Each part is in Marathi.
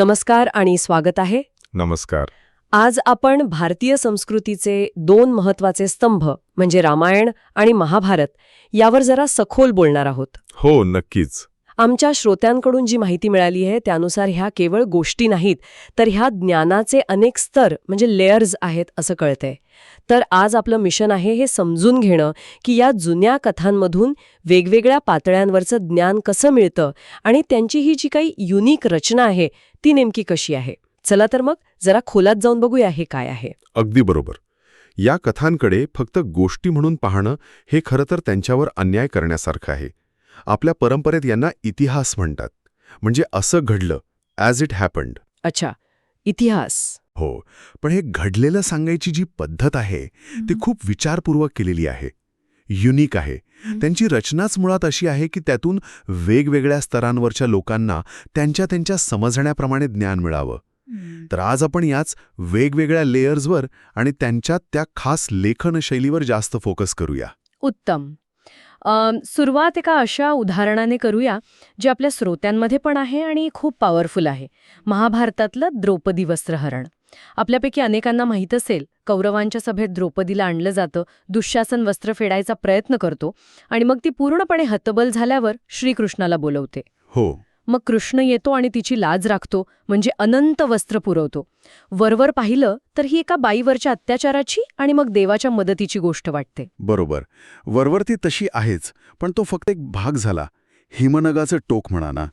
नमस्कार आणि स्वागत आहे. नमस्कार. आज आपण भारतीय संस्कृतीचे दोन महत्त्वाचे स्तंभ म्हणजे रामायण आणि महाभारत यावर जरा सखोल बोलणार आहोत. हो नक्कीच. आमच्या श्रोत्यांकडून जी माहिती मिळाली आहे त्यानुसार ह्या केवळ गोष्टी नाहीत तर ह्या ज्ञानाचे अनेक स्तर म्हणजे लेयर्स आहेत असं कळतंय. तर आज आपलं मिशन आहे हे समजून घेणं की या जुन्या कथांमधून वेगवेगळ्या पातळ्यांवरचं ज्ञान कसं मिळतं आणि त्यांची ही जी काही युनिक रचना आहे ती नेमकी कशी आहे? चला तर मग जरा खोलात जाऊन बघूया हे काय आहे. अगदी बरोबर. या कथांकडे फक्त गोष्टी म्हणून पाहणं हे खरं तर त्यांच्यावर अन्याय करण्यासारखं आहे. आपल्या परंपरेत यांना इतिहास म्हणतात. म्हणजे असं घडलं ॲज इट हॅपन्ड अच्छा इतिहास. हो पण हे घडलेलं सांगायची जी पद्धत आहे ती खूप विचारपूर्वक केलेली आहे. युनिक आहे. त्यांची रचनाच मुळात अशी आहे की त्यातून वेगवेगळ्या स्तरांवरच्या लोकांना त्यांच्या त्यांच्या समजण्याप्रमाणे ज्ञान मिळावं. तर आज आपण याच वेगवेगळ्या लेयर्सवर आणि त्यांच्या त्या खास लेखन शैलीवर जास्त फोकस करूया. उत्तम. सुरुवात एका अशा उदाहरणाने करूया जे आपल्या श्रोत्यांमध्ये पण आहे आणि खूप पॉवरफुल आहे. महाभारतातलं द्रौपदी वस्त्रहरण. आपल्यापैकी अनेकांना माहीत असेल कौरवांच्या सभेत द्रौपदीला आणलं जातं दुःशासन वस्त्र फेडायचा प्रयत्न करतो आणि मग ती पूर्णपणे हतबल झाल्यावर श्रीकृष्णाला बोलवते. हो. मग कृष्ण येतो आणि तिची लाज राखतो म्हणजे अनंत वस्त्र पुरवतो. वरवर पाहिलं तर ही एका बाईवरच्या अत्याचाराची आणि मग देवाच्या मदतीची गोष्ट वाटते. बरोबर. वरवर ती तशी आहेच पण तो फक्त एक भाग झाला. हिमनगाचं टोक म्हणा ना.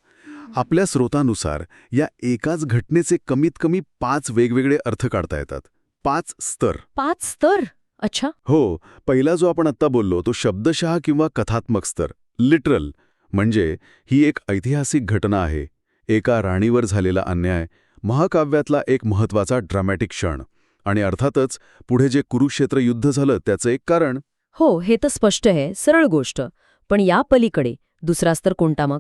आपल्या स्रोतानुसार या एकाच घटनेचे कमीत कमी पाच वेगवेगळे अर्थ काढता येतात. पाच स्तर. पाच स्तर? अच्छा. हो पहिला जो आपण आत्ता बोललो तो शब्दशः किंवा कथात्मक स्तर. लिटरल. म्हणजे ही एक ऐतिहासिक घटना आहे. एका राणीवर झालेला अन्याय महाकाव्यातला एक महत्त्वाचा ड्रामॅटिक क्षण. आणि अर्थातच पुढे जे कुरुक्षेत्र युद्ध झालं त्याचं एक कारण? हो हे तर स्पष्ट आहे सरळ गोष्ट. पण या पलीकडे दुसरा स्तर कोणता मग?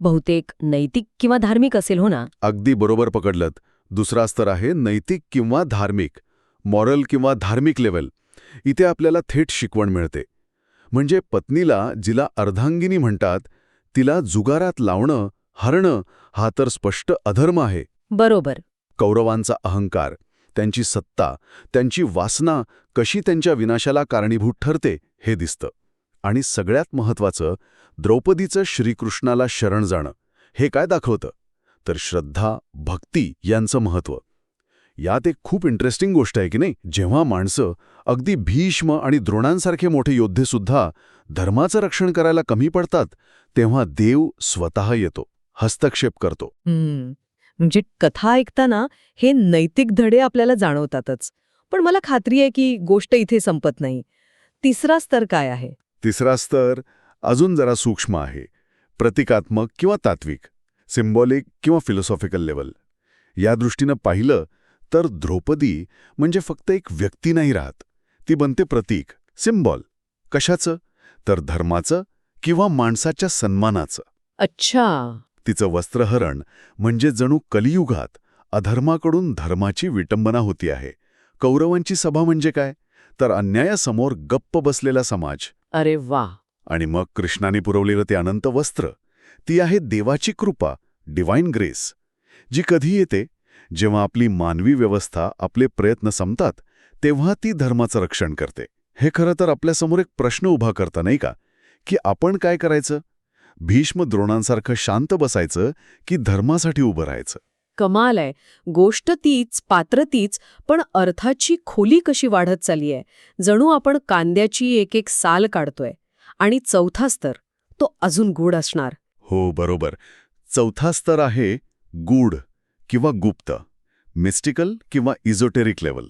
बहुतेक नैतिक किंवा धार्मिक असेल हो ना? अगदी बरोबर पकडलत. दुसरा स्तर आहे नैतिक किंवा धार्मिक. मॉरल किंवा धार्मिक लेवल. इथे आपल्याला थेट शिकवण मिळते. म्हणजे पत्नीला जिला अर्धांगिनी म्हणतात तिला जुगारात लावणं हरणं हा तर स्पष्ट अधर्म आहे. बरोबर. कौरवांचा अहंकार त्यांची सत्ता त्यांची वासना कशी त्यांच्या विनाशाला कारणीभूत ठरते हे दिसतं. आणि सगळ्यात महत्वाचं द्रौपदीचं श्रीकृष्णाला शरण जाणं हे काय दाखवतं? तर श्रद्धा भक्ती यांचं महत्त्व. यात एक खूप इंटरेस्टिंग गोष्ट आहे की नाही? जेव्हा माणसं अगदी भीष्म आणि द्रोणांसारखे मोठे योद्धेसुद्धा धर्माचं रक्षण करायला कमी पडतात तेव्हा देव स्वतः येतो हस्तक्षेप करतो. म्हणजे कथा ऐकताना हे नैतिक धडे आपल्याला जाणवतातच. पण मला खात्री आहे की गोष्ट इथे संपत नाही. तिसरा स्तर काय आहे? तिसरा स्तर अजून जरा सूक्ष्म आहे. प्रतिकात्मक किंवा तात्विक सिम्बॉलिक किंवा फिलॉसॉफिकल लेवल या दृष्टीनं पाहिलं तर द्रौपदी म्हणजे फक्त एक व्यक्ती नाही राहत. ती बनते प्रतीक सिम्बॉल कशाचं? तर धर्माचं किंवा माणसाच्या सन्मानाचं. अच्छा. तिचं वस्त्रहरण म्हणजे जणू कलियुगात अधर्माकडून धर्माची विटंबना होती आहे. कौरवांची सभा म्हणजे काय? तर अन्यायासमोर गप्प बसलेला समाज. अरे वा. आणि मग कृष्णाने पुरवलेलं ते अनंत वस्त्र. ती आहे देवाची कृपा डिवाइन ग्रेस जी कधी येते? जेव्हा आपली मानवी व्यवस्था आपले प्रयत्न संपतात तेव्हा ती धर्माचं रक्षण करते. हे खरं तर आपल्यासमोर एक प्रश्न उभा करता नाही का? की आपण काय करायचं? भीष्म द्रोणांसारखं शांत बसायचं की धर्मासाठी उभं राहायचं? कमाल आहे. गोष्ट तीच पात्र तीच पण अर्थाची खोली कशी वाढत चालली आहे? जणू आपण कांद्याची एक एक साल काढतोय. आणि चौथा स्तर तो अजून गोड असणार. हो बरोबर. चौथा स्तर आहे गूढ. किंवा गुप्त मिस्टिकल किंवा इझोटेरिक लेवल.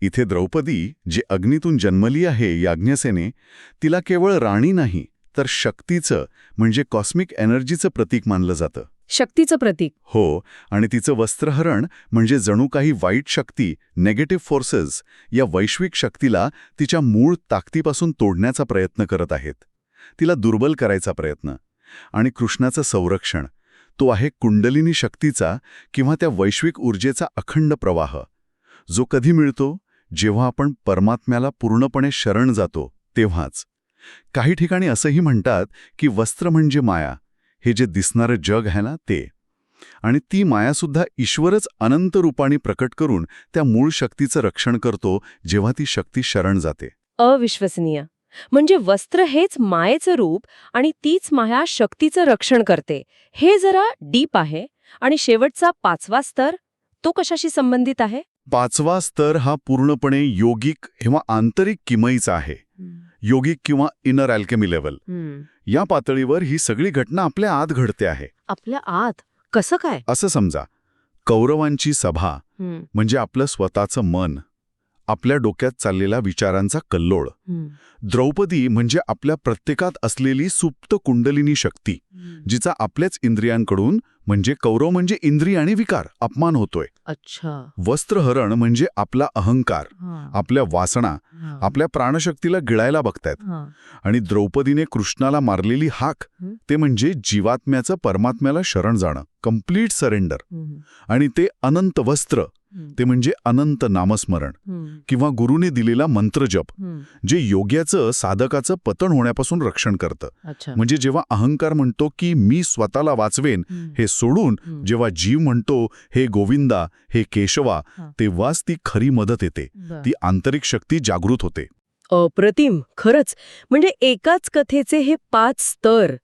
इथे द्रौपदी जी अग्नीतून जन्मली आहे याज्ञसेने तिला केवळ राणी नाही तर शक्तीचं म्हणजे कॉस्मिक एनर्जीचं प्रतीक मानलं जातं. शक्तीचं प्रतीक. हो आणि तिचं वस्त्रहरण म्हणजे जणू काही वाईट शक्ती नेगेटिव्ह फोर्सेस या वैश्विक शक्तीला तिच्या मूळ ताकदीपासून तोडण्याचा प्रयत्न करत आहेत. तिला दुर्बल करायचा प्रयत्न. आणि कृष्णाचं संरक्षण तो आहे कुंडलिनी शक्तीचा किंवा त्या वैश्विक ऊर्जेचा अखंड प्रवाह. जो कधी मिळतो जेव्हा आपण परमात्म्याला पूर्णपणे शरण जातो तेव्हाच. काही ठिकाणी असंही म्हणतात की वस्त्र म्हणजे माया हे जे दिसणारं जग आहे ना ते. आणि ती मायासुद्धा ईश्वरच अनंत रूपाने प्रकट करून त्या मूळ शक्तीचं रक्षण करतो जेव्हा ती शक्ती शरण जाते. अविश्वसनीय. म्हणजे वस्त्र हेच मायेचं रूप आणि तीच माया शक्तीचं रक्षण करते. हे जरा डीप आहे. आणि शेवटचा पाचवा स्तर तो कशाशी संबंधित आहे? पाचवा स्तर हा पूर्णपणे योगिक किंवा आंतरिक किमईचा आहे. योगिक किंवा इनर अल्केमी लेवल या पातळीवर ही सगळी घटना आपल्या आत घडते आहे. आपल्या आत? कसं काय? असं समजा कौरवांची सभा म्हणजे आपलं स्वतःचं मन. आपल्या डोक्यात चाललेला विचारांचा कल्लोळ. द्रौपदी म्हणजे आपल्या प्रत्येकात असलेली सुप्त कुंडलिनी शक्ती जिचा आपल्याच इंद्रियांकडून म्हणजे कौरव म्हणजे इंद्रिय आणि विकार अपमान होतोय. अच्छा. वस्त्रहरण म्हणजे आपला अहंकार आपल्या वासना आपल्या प्राणशक्तीला गिळायला बघतायत. आणि द्रौपदीने कृष्णाला मारलेली हाक. ते म्हणजे जीवात्म्याचं परमात्म्याला शरण जाणं कंप्लीट सरेंडर आणि ते अनंत वस्त्र ते म्हणजे अनंत नामस्मरण किंवा गुरुने दिलेला मंत्रजप जे योग्याचं साधकाचं पतन होण्यापासून रक्षण करतं. म्हणजे जेव्हा अहंकार म्हणतो की मी स्वतःला वाचवेन हे सोडून जेव्हा जीव म्हणतो हे गोविंदा हे केशवा. तेव्हाच ती खरी मदत येते. ती आंतरिक शक्ती जागृत होते. अप्रतिम. खरंच. म्हणजे एकाच कथेचे हे पाच स्तर.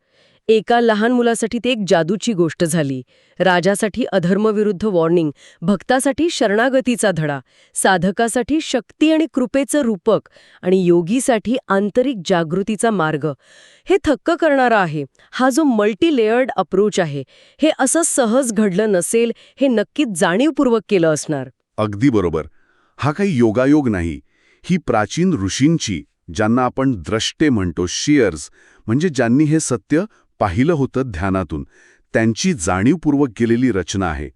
एका लहान मुलासाठी ते एक जादूची गोष्ट झाली. राजासाठी अधर्मविरुद्ध वॉर्निंग भक्तासाठी शरणागतीचा धडा साधकासाठी शक्ती आणि कृपेचं रूपक आणि योगीसाठी आंतरिक जागृतीचा मार्ग. हे थक्क करणारा आहे. हा जो मल्टी लेयर्ड अप्रोच आहे हे असं सहज घडलं नसेल हे नक्कीच जाणीवपूर्वक केलं असणार. अगदी बरोबर. हा काही योगायोग नाही. ही प्राचीन ऋषींची ज्यांना आपण द्रष्टे म्हणतो शियर्स म्हणजे ज्यांनी हे सत्य पाहिलं होतं ध्यानातून. त्यांची जाणीवपूर्वक केलेली रचना आहे.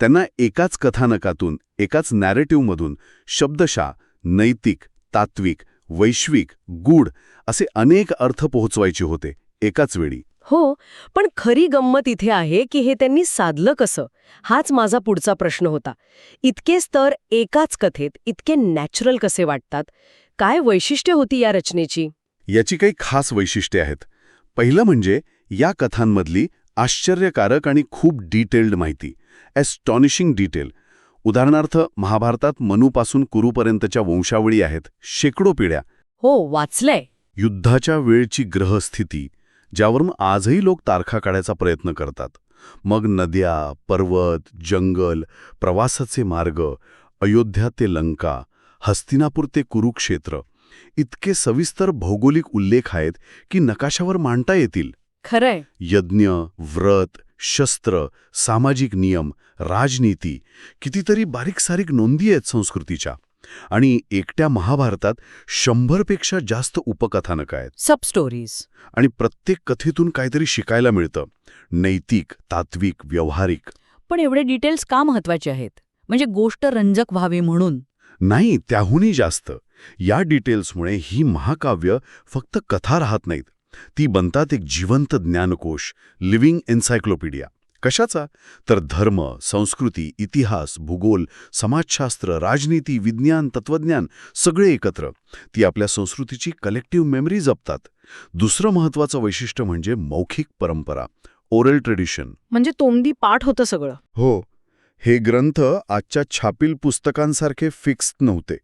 त्यांना एकाच कथानकातून एकाच नॅरेटिव्हमधून शब्दशा नैतिक तात्विक वैश्विक गूढ असे अनेक अर्थ पोहोचवायचे होते एकाच वेळी. हो पण खरी गंमत इथे आहे की हे त्यांनी साधलं कसं? हाच माझा पुढचा प्रश्न होता. इतके स्तर एकाच कथेत इतके नॅचरल कसे वाटतात? काय वैशिष्ट्य होती या रचनेची? याची काही खास वैशिष्ट्ये आहेत. पहिलं म्हणजे या कथांमधली आश्चर्यकारक आणि खूप डिटेल्ड माहिती. ॲस्टॉनिशिंग डिटेल उदाहरणार्थ महाभारतात मनूपासून कुरूपर्यंतच्या वंशावळी आहेत शेकडो पिढ्या. हो वाचलंय. युद्धाच्या वेळची ग्रहस्थिती ज्यावरून आजही लोक तारखा काढायचा प्रयत्न करतात. मग नद्या पर्वत जंगल प्रवासाचे मार्ग अयोध्या ते लंका हस्तिनापूर ते कुरुक्षेत्र इतके सविस्तर भौगोलिक उल्लेख आहेत की नकाशावर मांडता येतील. खरंय. यज्ञ व्रत शस्त्र सामाजिक नियम राजनीती कितीतरी बारीक सारीक नोंदी आहेत संस्कृतीच्या. आणि एकट्या महाभारतात शंभरपेक्षा जास्त उपकथानकं आहेत. सब स्टोरीज आणि प्रत्येक कथेतून काहीतरी शिकायला मिळतं. नैतिक तात्विक व्यावहारिक. पण एवढे डिटेल्स का महत्त्वाचे आहेत? म्हणजे गोष्ट रंजक व्हावी म्हणून. नाही त्याहूनही जास्त. या डिटेल्समुळे ही महाकाव्य फक्त कथा राहत नाहीत. ती बनतात एक जिवंत ज्ञानकोश लिव्हिंग एन्सायक्लोपीडिया. कशाचा? तर धर्म संस्कृती इतिहास भूगोल समाजशास्त्र राजनीती विज्ञान तत्वज्ञान सगळे एकत्र. ती आपल्या संस्कृतीची कलेक्टिव्ह मेमरी जपतात. दुसरं महत्वाचं वैशिष्ट्य म्हणजे मौखिक परंपरा ओरल ट्रेडिशन म्हणजे तोंडी पाठ होतं सगळं. हो. हे ग्रंथ आजच्या छापील पुस्तकांसारखे फिक्स नव्हते.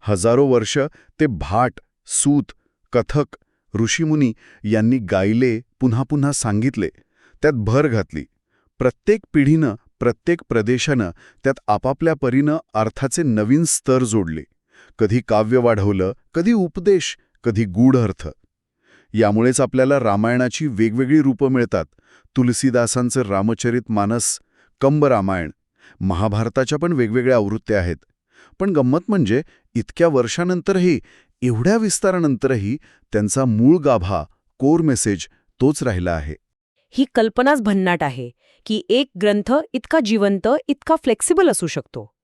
हजारो वर्ष ते भाट सूत कथक ऋषीमुनी यांनी गायले पुन्हा पुन्हा सांगितले त्यात भर घातली. प्रत्येक पिढीनं प्रत्येक प्रदेशानं त्यात आपापल्या परीनं अर्थाचे नवीन स्तर जोडले. कधी काव्य वाढवलं कधी उपदेश कधी गूढ अर्थ. यामुळेच आपल्याला रामायणाची वेगवेगळी रूपं मिळतात. तुलसीदासांचं रामचरित मानस कंब रामायण. महाभारताच्या पण वेगवेगळ्या आवृत्त्या आहेत. पण गंमत म्हणजे इतक्या वर्षानंतरही एवढ्या विस्तारानंतरही त्यांचा मूळ गाभा कोर मेसेज तोच राहिला आहे. ही कल्पनाच भन्नाट आहे की एक ग्रंथ इतका जिवंत इतका फ्लेक्सिबल असू शकतो.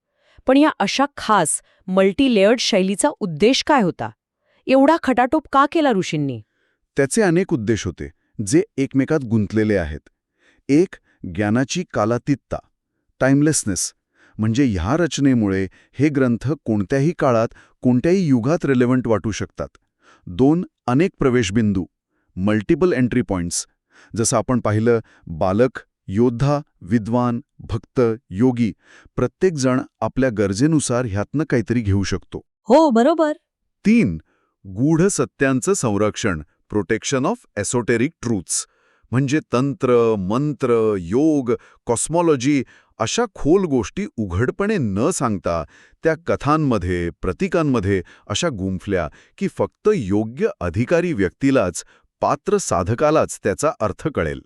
पण या अशा खास मल्टी लेयर्ड शैलीचा उद्देश काय होता? एवढा खटाटोप का केला ऋषींनी? त्याचे अनेक उद्देश होते जे एकमेकात गुंतलेले आहेत. एक ज्ञानाची कालातीतता टाइमलेसनेस म्हणजे ह्या रचनेमुळे हे ग्रंथ कोणत्याही काळात कोणत्याही युगात रेलेव्हंट वाटू शकतात. दोन अनेक प्रवेशबिंदू मल्टिपल एंट्री पॉइंट्स जसं आपण पाहिलं बालक योद्धा विद्वान भक्त योगी प्रत्येकजण आपल्या गरजेनुसार ह्यातनं काहीतरी घेऊ शकतो. हो बरोबर. तीन गूढ सत्यांचं संरक्षण प्रोटेक्शन ऑफ एसोटेरिक ट्रूथ्स म्हणजे तंत्र मंत्र योग कॉस्मॉलॉजी अशा खोल गोष्टी उघडपणे न सांगता त्या कथांमध्ये प्रतिकांमध्ये अशा गुंफल्या की फक्त योग्य अधिकारी व्यक्तीलाच पात्र साधकालाच त्याचा अर्थ कळेल.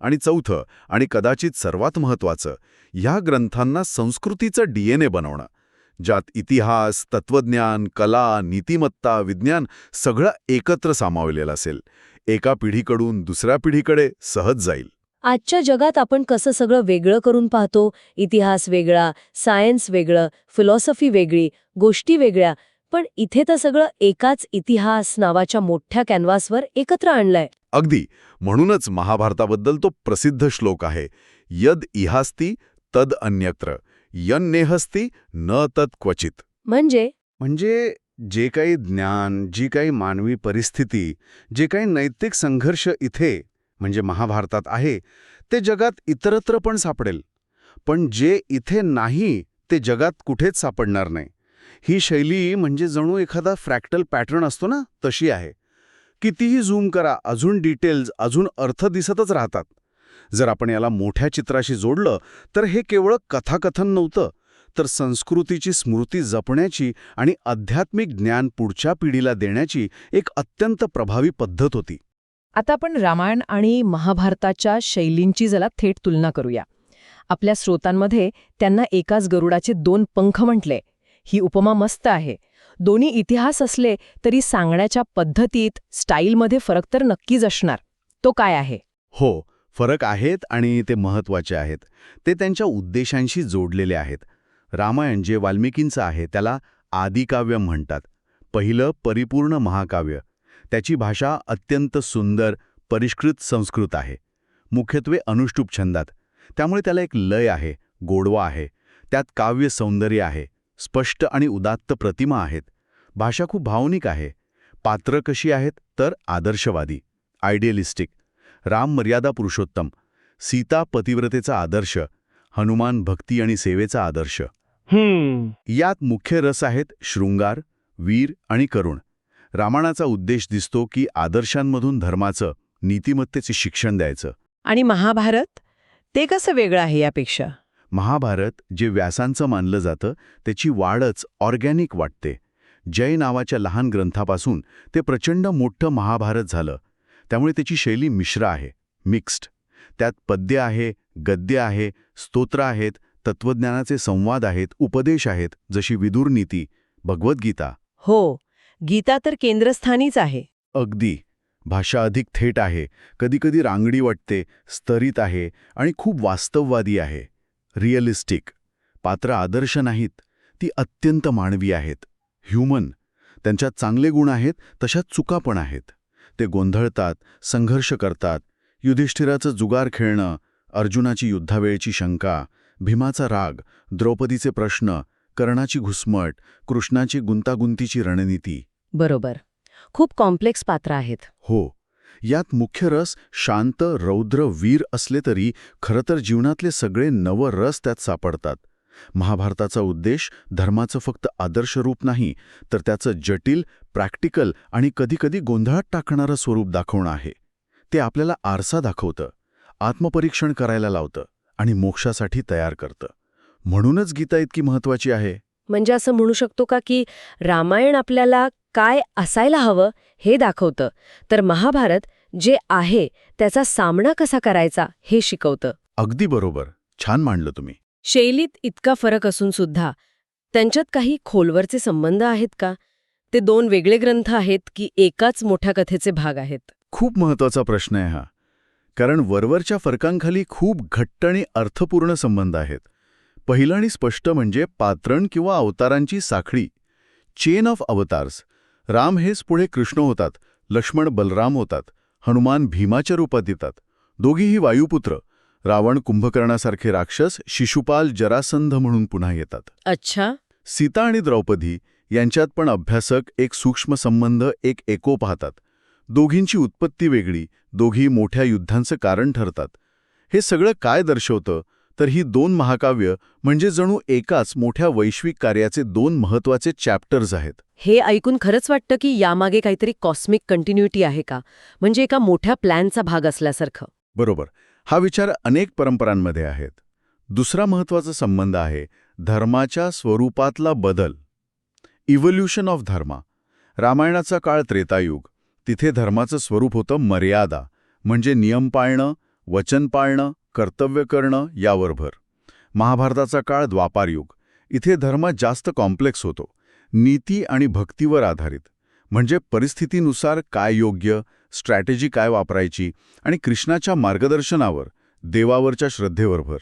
आणि चौथं आणि कदाचित सर्वात महत्त्वाचं ह्या ग्रंथांना संस्कृतीचं डीएनए बनवणं ज्यात इतिहास तत्वज्ञान कला नीतिमत्ता विज्ञान सगळं एकत्र सामावलेलं असेल. एका पिढीकडून दुसऱ्या पिढीकडे सहज जाईल. आजच्या जगात आपण कसं सगळं वेगळं करून पाहतो? इतिहास वेगळा सायन्स वेगळं फिलॉसॉफी वेगळी गोष्टी वेगळ्या. पण इथे तर सगळं एकाच इतिहास नावाच्या मोठ्या कॅनव्हासवर एकत्र आणलंय. अगदी. म्हणूनच महाभारताबद्दल तो प्रसिद्ध श्लोक आहे. यद इहास्ती तद अन्यत्र. यन्नेहस्ती न तत् क्वचित. म्हणजे? म्हणजे जे काही ज्ञान जी काही मानवी परिस्थिती जे काही नैतिक संघर्ष इथे म्हणजे महाभारतात आहे ते जगात इतरत्र पण सापडेल. पण जे इथे नाही ते जगात कुठेच सापडणार नाही. ही शैली म्हणजे जणू एखादा फ्रॅक्टल पॅटर्न असतो ना तशी आहे. कितीही झूम करा अजून डिटेल्स अजून अर्थ दिसतच राहतात. जर आपण याला मोठ्या चित्राशी जोडलं तर हे केवळ कथाकथन नव्हतं तर संस्कृतीची स्मृती जपण्याची आणि आध्यात्मिक ज्ञान पुढच्या पिढीला देण्याची एक अत्यंत प्रभावी पद्धत होती. आता आपण रामायण आणि महाभारताच्या शैलींची जरा थेट तुलना करूया. आपल्या स्रोतांमध्ये त्यांना एकाच गरुडाचे दोन पंख म्हटले. ही उपमा मस्त आहे. दोन्ही इतिहास असले तरी सांगण्याच्या पद्धतीत स्टाईलमध्ये फरक तर नक्कीच असणार. तो काय आहे? हो फरक आहेत आणि ते महत्त्वाचे आहेत. ते त्यांच्या उद्देशांशी जोडलेले आहेत. रामायण जे वाल्मिकींचं आहे त्याला आदिकाव्य म्हणतात. पहिलं परिपूर्ण महाकाव्य. त्याची भाषा अत्यंत सुंदर परिष्कृत संस्कृत आहे. मुख्यत्वे अनुष्टुप छंदात. त्यामुळे त्याला एक लय आहे गोडवा आहे. त्यात काव्य सौंदर्य आहे. स्पष्ट आणि उदात्त प्रतिमा आहेत. भाषा खूप भावनिक आहे. पात्र कशी आहेत तर आदर्शवादी. आयडियलिस्टिक. राम मर्यादा पुरुषोत्तम. सीता पतिव्रतेचा आदर्श. हनुमान भक्ती आणि सेवेचा आदर्श. यात मुख्य रस आहेत शृंगार वीर आणि करुण. रामायणाचा उद्देश दिसतो की आदर्शांमधून धर्माचं नीतिमत्तेचे शिक्षण द्यायचं. आणि महाभारत? ते कसं वेगळं आहे यापेक्षा? महाभारत जे व्यासांचं मानलं जातं त्याची वाढच ऑर्गॅनिक वाटते. जय नावाच्या लहान ग्रंथापासून ते प्रचंड मोठं महाभारत झालं. त्यामुळे त्याची शैली मिश्र आहे मिक्स्ड. त्यात पद्य आहे गद्य आहे स्तोत्र आहेत तत्वज्ञानाचे संवाद आहेत उपदेश आहेत जशी विदुर नीती भगवद्गीता. हो. गीता तर केंद्रस्थानीच आहे. अगदी. भाषा अधिक थेट आहे. कधीकधी रांगडी वाटते स्तरित आहे आणि खूप वास्तववादी आहे. रिअलिस्टिक. पात्र आदर्श नाहीत. ती अत्यंत मानवी आहेत. ह्युमन. त्यांच्यात चांगले गुण आहेत तशात चुका पण आहेत. ते गोंधळतात संघर्ष करतात. युधिष्ठिराचं जुगार खेळणं अर्जुनाची युद्धावेळची शंका भीमाचा राग द्रौपदीचे प्रश्न कर्णाची घुसमट कृष्णाची गुंतागुंतीची रणनीती बरोबर. खूप कॉम्प्लेक्स पात्र आहेत. हो. यात मुख्य रस शांत रौद्र वीर असले तरी खरं तर जीवनातले सगळे नव रस त्यात सापडतात. महाभारताचा उद्देश धर्माचं फक्त आदर्श रूप नाही तर त्याचं जटिल प्रॅक्टिकल आणि कधीकधी गोंधळात टाकणारं स्वरूप दाखवणं आहे. ते आपल्याला आरसा दाखवतं आत्मपरीक्षण करायला लावतं आणि मोक्षासाठी तयार करतं. म्हणूनच गीता इतकी महत्वाची आहे. म्हणजे असं म्हणू शकतो का की रामायण आपल्याला काय असायला हवं हे दाखवतं. तर महाभारत जे आहे त्याचा सामना कसा करायचा हे शिकवतं. अगदी बरोबर. छान मांडलं तुम्ही. शैलीत इतका फरक असून सुद्धा त्यांच्यात काही खोलवरचे संबंध आहेत का? ते दोन वेगळे ग्रंथ आहेत की एकाच मोठ्या कथेचे भाग आहेत? खूप महत्त्वाचा प्रश्न आहे हा. कारण वरवरच्या फरकांखाली खूप घट्ट आणि अर्थपूर्ण संबंध आहेत. पहिलं आणि स्पष्ट म्हणजे पात्रण किंवा अवतारांची साखळी. चेन ऑफ अवतार्स राम हेच पुढे कृष्ण होतात लक्ष्मण बलराम होतात हनुमान भीमाच्या रूपात येतात. दोघीही वायुपुत्र रावण कुंभकर्णासारखे राक्षस शिशुपाल जरासंध म्हणून पुन्हा येतात. अच्छा. सीता आणि द्रौपदी यांच्यात पण अभ्यासक एक सूक्ष्म संबंध एक एको पाहतात. दोघींची उत्पत्ती वेगळी दोघी मोठ्या युद्धांचं कारण ठरतात. हे सगळं काय दर्शवतं? तर ही दोन महाकाव्य म्हणजे जणू एकाच मोठ्या वैश्विक कार्याचे दोन महत्त्वाचे चॅप्टर्स आहेत. हे ऐकून खरंच वाटतं की यामागे काहीतरी कॉस्मिक कंटिन्युटी आहे का? म्हणजे एका मोठ्या प्लॅनचा भाग असल्यासारखं. बरोबर. हा विचार अनेक परंपरांमध्ये आहेत. दुसरा महत्त्वाचा संबंध आहे धर्माच्या स्वरूपातला बदल. इव्होल्युशन ऑफ धर्मा. रामायणाचा काळ त्रेतायुग. तिथे धर्माचं स्वरूप होतं मर्यादा. म्हणजे नियम पाळणं वचन पाळणं कर्तव्य करणं यावर भर. महाभारताचा काळ द्वापारयुग इथे धर्म जास्त कॉम्प्लेक्स होतो. नीती आणि भक्तीवर आधारित. म्हणजे परिस्थितीनुसार काय योग्य स्ट्रॅटेजी काय वापरायची आणि कृष्णाच्या मार्गदर्शनावर देवावरच्या श्रद्धेवर भर.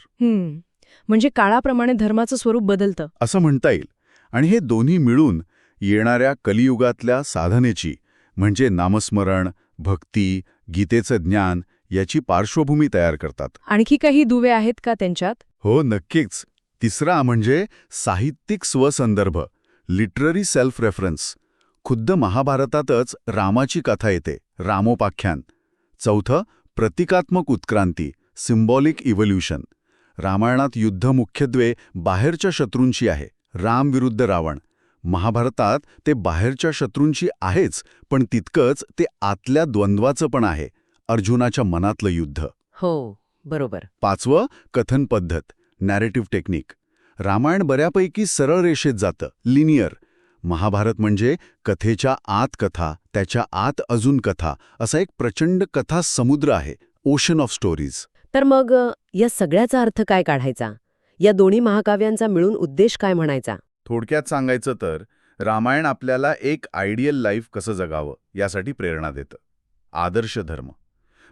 म्हणजे काळाप्रमाणे धर्माचं स्वरूप बदलतं. असं म्हणता येईल. आणि हे दोन्ही मिळून येणाऱ्या कलियुगातल्या साधनेची म्हणजे नामस्मरण भक्ती गीतेचं ज्ञान याची पार्श्वभूमी तयार करतात. आणखी काही दुवे आहेत का त्यांच्यात? हो नक्कीच. तिसरा म्हणजे साहित्यिक स्वसंदर्भ लिटररी सेल्फ रेफरन्स खुद्द महाभारतातच रामाची कथा येते रामोपाख्यान. चौथं प्रतिकात्मक उत्क्रांती सिम्बॉलिक इव्होल्युशन रामायणात युद्ध मुख्यत्वे बाहेरच्या शत्रूंशी आहे राम विरुद्ध रावण. महाभारतात ते बाहेरच्या शत्रूंशी आहेच पण तितकंच ते आतल्या द्वंद्वाचं पण आहे. अर्जुनाच्या मनातलं युद्ध. हो बरोबर. पाचवं कथन पद्धत नॅरेटिव्ह टेक्निक रामायण बऱ्यापैकी सरळ रेषेत जातं लिनियर महाभारत म्हणजे कथेच्या आत कथा त्याच्या आत अजून कथा असा एक प्रचंड कथा समुद्र आहे ओशन ऑफ स्टोरीज तर मग या सगळ्याचा अर्थ काय काढायचा? या दोन्ही महाकाव्यांचा मिळून उद्देश काय म्हणायचा? थोडक्यात सांगायचं तर रामायण आपल्याला एक आयडियल लाईफ कसं जगावं यासाठी प्रेरणा देतं. आदर्श धर्म.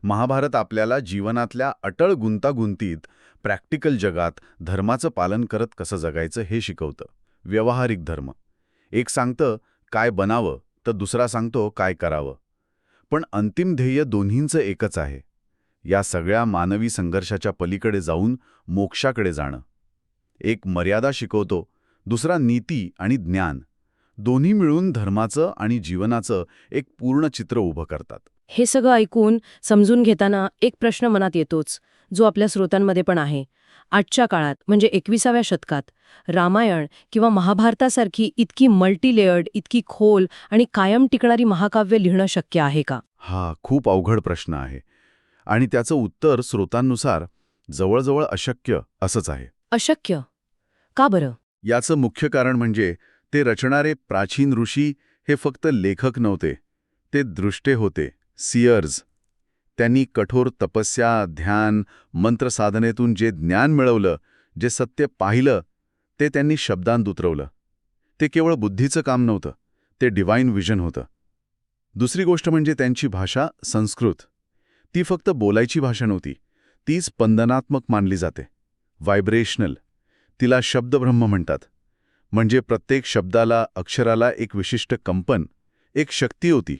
महाभारत आपल्याला जीवनातल्या अटळ गुंतागुंतीत प्रॅक्टिकल जगात धर्माचं पालन करत कसं जगायचं हे शिकवतं. व्यवहारिक धर्म. एक सांगतं काय बनावं तर दुसरा सांगतो काय करावं. पण अंतिम ध्येय दोन्हींचं एकच आहे. या सगळ्या मानवी संघर्षाच्या पलीकडे जाऊन मोक्षाकडे जाणं. एक मर्यादा शिकवतो दुसरा नीती आणि ज्ञान. दोन्ही मिळून धर्माचं आणि जीवनाचं एक पूर्ण चित्र उभं करतात. हे सगळं ऐकून समजून घेताना एक प्रश्न मनात येतोच जो आपल्या स्रोतांमध्ये पण आहे. आजच्या काळात म्हणजे एकविसाव्या शतकात रामायण किंवा महाभारतासारखी इतकी मल्टीलेयर्ड इतकी खोल आणि कायम टिकणारी महाकाव्य लिहिणं शक्य आहे का? हा खूप अवघड प्रश्न आहे. आणि त्याचं उत्तर स्रोतांनुसार जवळजवळ अशक्य असंच आहे. अशक्य? का बरं? याचं मुख्य कारण म्हणजे ते रचणारे प्राचीन ऋषी हे फक्त लेखक नव्हते. ते दृष्टे होते. सियर्स त्यांनी कठोर तपस्या ध्यान मंत्रसाधनेतून जे ज्ञान मिळवलं जे सत्य पाहिलं ते त्यांनी शब्दांत उतरवलं. ते केवळ बुद्धीचं काम नव्हतं ते डिवाईन विजन होतं. दुसरी गोष्ट म्हणजे त्यांची भाषा संस्कृत. ती फक्त बोलायची भाषा नव्हती ती स्पंदनात्मक मानली जाते. व्हायब्रेशनल तिला शब्दब्रह्म म्हणतात. म्हणजे प्रत्येक शब्दाला अक्षराला एक विशिष्ट कंपन एक शक्ती होती.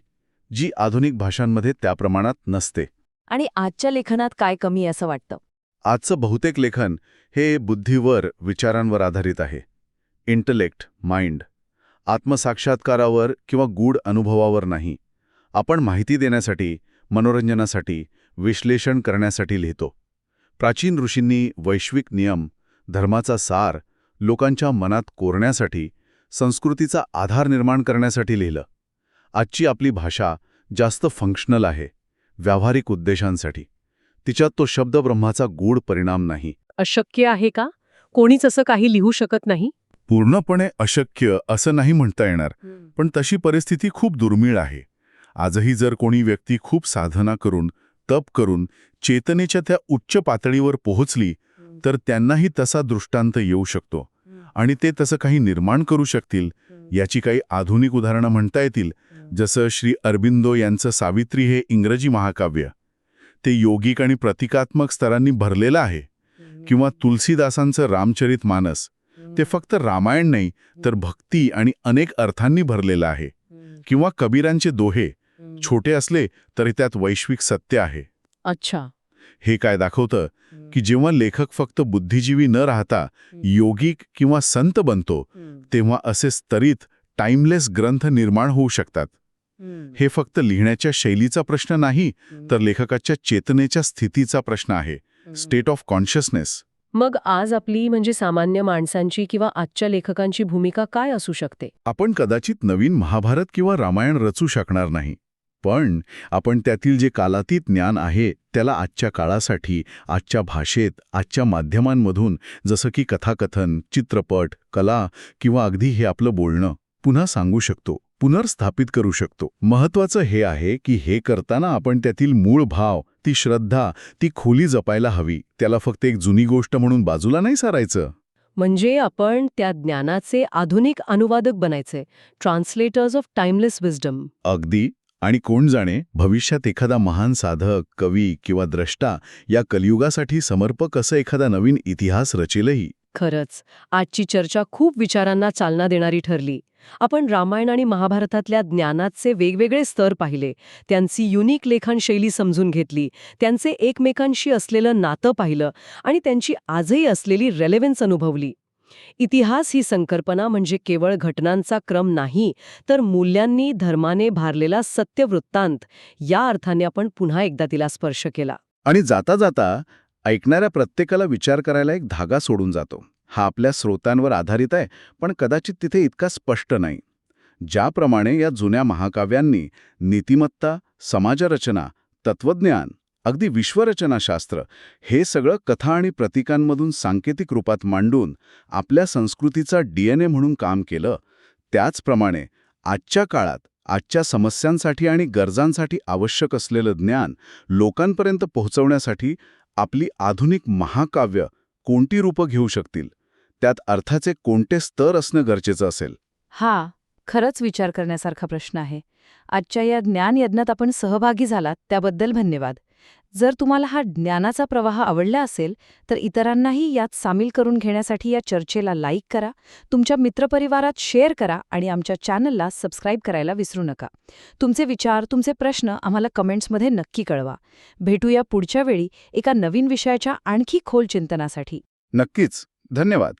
जी आधुनिक भाषांमध्ये त्या प्रमाणात नसते. आणि आजच्या लेखनात काय कमी असं वाटतं? आजचं बहुतेक लेखन हे बुद्धीवर विचारांवर आधारित आहे. Intellect mind. आत्मसाक्षात्कारावर किंवा गूढ अनुभवावर नाही. आपण माहिती देण्यासाठी मनोरंजनासाठी विश्लेषण करण्यासाठी लिहितो. प्राचीन ऋषींनी वैश्विक नियम धर्माचा सार लोकांच्या मनात कोरण्यासाठी संस्कृतीचा आधार निर्माण करण्यासाठी लिहिलं. आजची आपली भाषा जास्त फंक्शनल आहे व्यावहारिक उद्देशांसाठी. तिच्यात तो शब्द ब्रह्माचा गूढ परिणाम नाही. अशक्य आहे का? कोणीच असं काही लिहू शकत नाही? पूर्णपणे अशक्य असं नाही म्हणता येणार पण तशी परिस्थिती खूप दुर्मिळ आहे. आजही जर कोणी व्यक्ती खूप साधना करून तप करून चेतनेच्या त्या उच्च पातळीवर पोहोचली तर त्यांनाही तसा दृष्टांत येऊ शकतो. आणि ते तसं काही निर्माण करू शकतील याची काही आधुनिक उदाहरणं म्हणता येतील. जसं श्री अरबिंदो यांचं सावित्री हे इंग्रजी महाकाव्य. ते योगिक आणि प्रतिकात्मक स्तरांनी भरलेलं आहे. किंवा तुलसीदासांचं रामचरित मानस. ते फक्त रामायण नाही तर भक्ती आणि अनेक अर्थांनी भरलेलं आहे. किंवा कबीरांचे दोहे. छोटे असले तरी त्यात वैश्विक सत्य आहे. अच्छा. हे काय दाखवतं? की जेव्हा लेखक फक्त बुद्धिजीवी न राहता योगिक किंवा संत बनतो तेव्हा असे स्तरित टाइमलेस ग्रंथ निर्माण होऊ शकतात. हे फक्त लिहिण्याच्या शैलीचा प्रश्न नाही तर लेखकाच्या चेतनेच्या स्थितीचा प्रश्न आहे. स्टेट ऑफ कॉन्शियसनेस मग आज आपली म्हणजे सामान्य माणसांची किंवा आजच्या लेखकांची भूमिका काय असू शकते? आपण कदाचित नवीन महाभारत किंवा रामायण रचू शकणार नाही. पण आपण त्यातील जे कालातीत ज्ञान आहे त्याला आजच्या काळासाठी आजच्या भाषेत आजच्या माध्यमांमधून जसं की कथाकथन चित्रपट कला किंवा अगदी हे आपलं बोलणं पुन्हा सांगू शकतो पुनर्स्थापित करू शकतो. महत्वाचं हे आहे की हे करताना आपण त्यातील मूळ भाव ती श्रद्धा ती खोली जपायला हवी. त्याला फक्त एक जुनी गोष्ट म्हणून बाजूला नाही सारायचं. म्हणजे आपण त्या ज्ञानाचे आधुनिक अनुवादक बनायचे. ट्रान्सलेटर्स ऑफ टाइमलेस विजडम अगदी. आणि कोण जाणे भविष्यात एखादा महान साधक कवी किंवा द्रष्टा या कलियुगासाठी समर्पक असं एखादा नवीन इतिहास रचेलही. खरंच आजची चर्चा खूप विचारांना चालना देणारी ठरली. आपण रामायण आणि महाभारतातल्या ज्ञानाचे वेगवेगळे स्तर पाहिले. त्यांची युनिक लेखनशैली समजून घेतली. त्यांचे एकमेकांशी असलेलं नातं पाहिलं आणि त्यांची आजही असलेली रेलेव्हन्स अनुभवली. इतिहास ही संकल्पना म्हणजे केवळ घटनांचा क्रम नाही तर मूल्यांनी धर्माने भारलेला सत्यवृत्तांत या अर्थाने आपण पुन्हा एकदा तिला स्पर्श केला. आणि जाता जाता ऐकणाऱ्या प्रत्येकाला विचार करायला एक धागा सोडून जातो. हा आपल्या स्रोतांवर आधारित आहे पण कदाचित तिथे इतका स्पष्ट नाही. ज्याप्रमाणे या जुन्या महाकाव्यांनी नीतिमत्ता समाजरचना तत्वज्ञान अगदी विश्वरचनाशास्त्र हे सगळं कथा आणि प्रतीकांमधून सांकेतिक रूपात मांडून आपल्या संस्कृतीचा डीएनए म्हणून काम केलं त्याचप्रमाणे आजच्या काळात आजच्या समस्यांसाठी आणि गरजांसाठी आवश्यक असलेलं ज्ञान लोकांपर्यंत पोहोचवण्यासाठी आपली आधुनिक महाकाव्य कोणती रूपं घेऊ शकतील? त्यात अर्थाचे कोणते स्तर असणं गरजेचं असेल? हा खरंच विचार करण्यासारखा प्रश्न आहे. आजच्या या ज्ञान यज्ञात आपण सहभागी झालात त्याबद्दल धन्यवाद. जर तुम्हाला हा ज्ञानाचा प्रवाह आवडला असेल तर इतरांनाही यात सामील करून घेण्यासाठी या चर्चेला लाईक करा तुमच्या मित्रपरिवारात शेअर करा आणि आमच्या चॅनलला सबस्क्राईब करायला विसरू नका. तुमचे विचार तुमचे प्रश्न आम्हाला कमेंट्समध्ये नक्की कळवा. भेटूया पुढच्या वेळी एका नवीन विषयाच्या आणखी खोल चिंतनासाठी. नक्कीच. धन्यवाद.